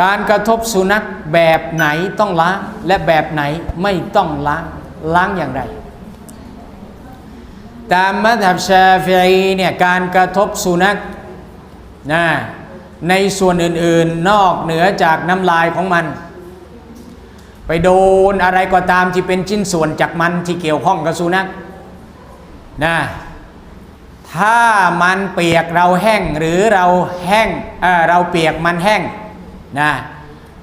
การกระทบสุนัขแบบไหนต้องล้างและแบบไหนไม่ต้องล้างล้างอย่างไร ตามมัธยบชาฟีเนี่ยการกระทบสุนัขนะในส่วนอื่นๆนอกเหนือจากน้ำลายของมัน ไปโดนอะไรก็ตามที่เป็นชิ้นส่วนจากมันที่เกี่ยวข้องกับสุนัขนะถ้ามันเปียกเราแห้งหรือเราแห้งเเราเปียกมันแห้ง นะ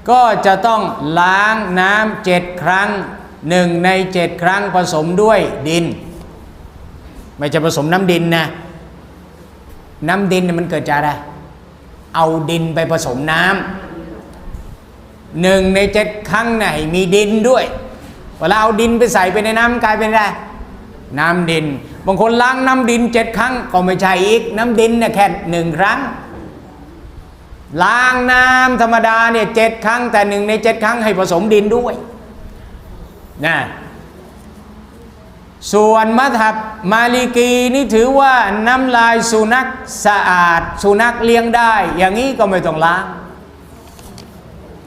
ก็จะต้องล้างน้ำเจ็ดครั้งหนึ่งในเจ็ดครั้งผสมด้วยดิน ไม่จะผสมน้ำดินนะน้ำดินมันเกิดจากอะไร เอาดินไปผสมน้ำหนึ่งในเจ็ดครั้งไหนมีดินด้วยเวลาเอาดินไปใส่ไปในน้ำกลายเป็นอะไรน้ำดิน บางคนล้างน้ำดินเจ็ดครั้งก็ไม่ใช่อีก น้ำดินเนี่ยแค่หนึ่งครั้ง ล้างน้ำธรรมดาเนี่ยเจ็ดครั้งแต่หนึ่งในเจ็ดครั้งให้ผสมดินด้วยนะส่วนมัทับมาลิกีนี่ถือว่าน้ำลายสุนัขสะอาด สุนัขเลี้ยงได้ อย่างนี้ก็ไม่ต้องล้าง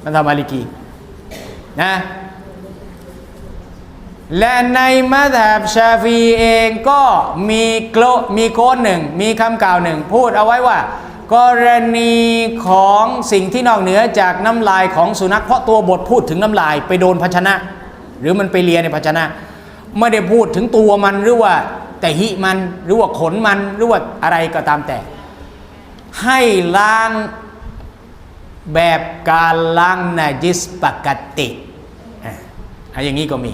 มัทับมาลิกีนะและในมัทับชาฟีเองก็มีโกลมีโค้ดหนึ่งมีคำกล่าวหนึ่ง พูดเอาไว้ว่า กรณีของสิ่งที่นอกเหนือจากน้ำลายของสุนัขเพราะตัวบทพูดถึงน้ำลายไปโดนภาชนะ หรือมันไปเลียในภาชนะ ไม่ได้พูดถึงตัวมันหรือว่าแต่หิมันหรือว่าขนมันหรือว่าอะไรก็ตามแต่ ให้ล้างแบบการล้างนาจิสปกติอะอะอย่างนี้ก็มี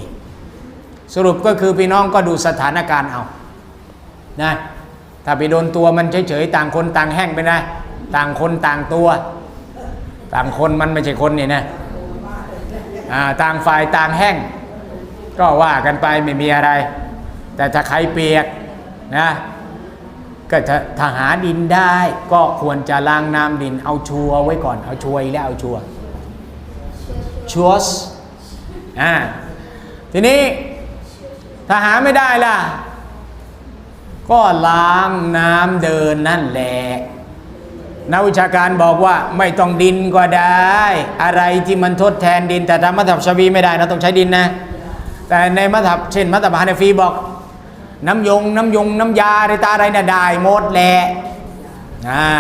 สรุปก็คือพี่น้องก็ดูสถานการณ์เอานะ ถ้าไปโดนตัวมันเฉยๆต่างคนต่างแห้งไปนะ ต่างคนต่างตัว ต่างคนมันไม่ใช่คนนี่นะต่างฝ่ายต่างแห้ง ก็ว่ากันไปไม่มีอะไร แต่ถ้าใครเปียกนะก็ถ้าถ้าหาดินได้ก็ควรจะล้างน้ำดินเอาชัวไว้ก่อนเอาชัวแล้วเอาชัวชัวร์อ่าทีนี้ถ้าหาไม่ได้ล่ะ ก็ล้างน้ำเดินนั่นแหละนักวิชาการบอกว่าไม่ต้องดินก็ได้ อะไรที่มันทดแทนดิน แต่ทำมัธบชวีไม่ได้นะต้องใช้ดินนะ แต่ในมัธบเช่นมัธยบฮานาฟีบอก น้ำยงน้ำยงน้ำยาอะไรตาอะไรน่ะได้หมดแหละอ่า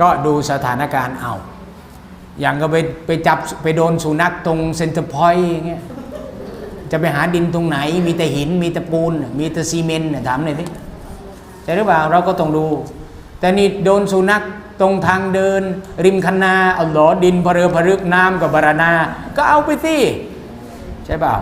ก็ดูสถานการณ์เอา อย่างก็ไปไปจับไปโดนสุนัขตรงเซ็นเตอร์พอยต์อย่างเงี้ย จะไปหาดินตรงไหน มีแต่หิน มีแต่ปูน มีแต่ซีเมนต์ถามหน่อยสิใช่หรือเปล่าเราก็ต้องดู แต่นี่โดนสุนัขตรงทางเดิน ริมคันนาเอาหลอดินเพเรือพรึกน้ำกับบารานา ก็เอาไปสิใช่เปล่า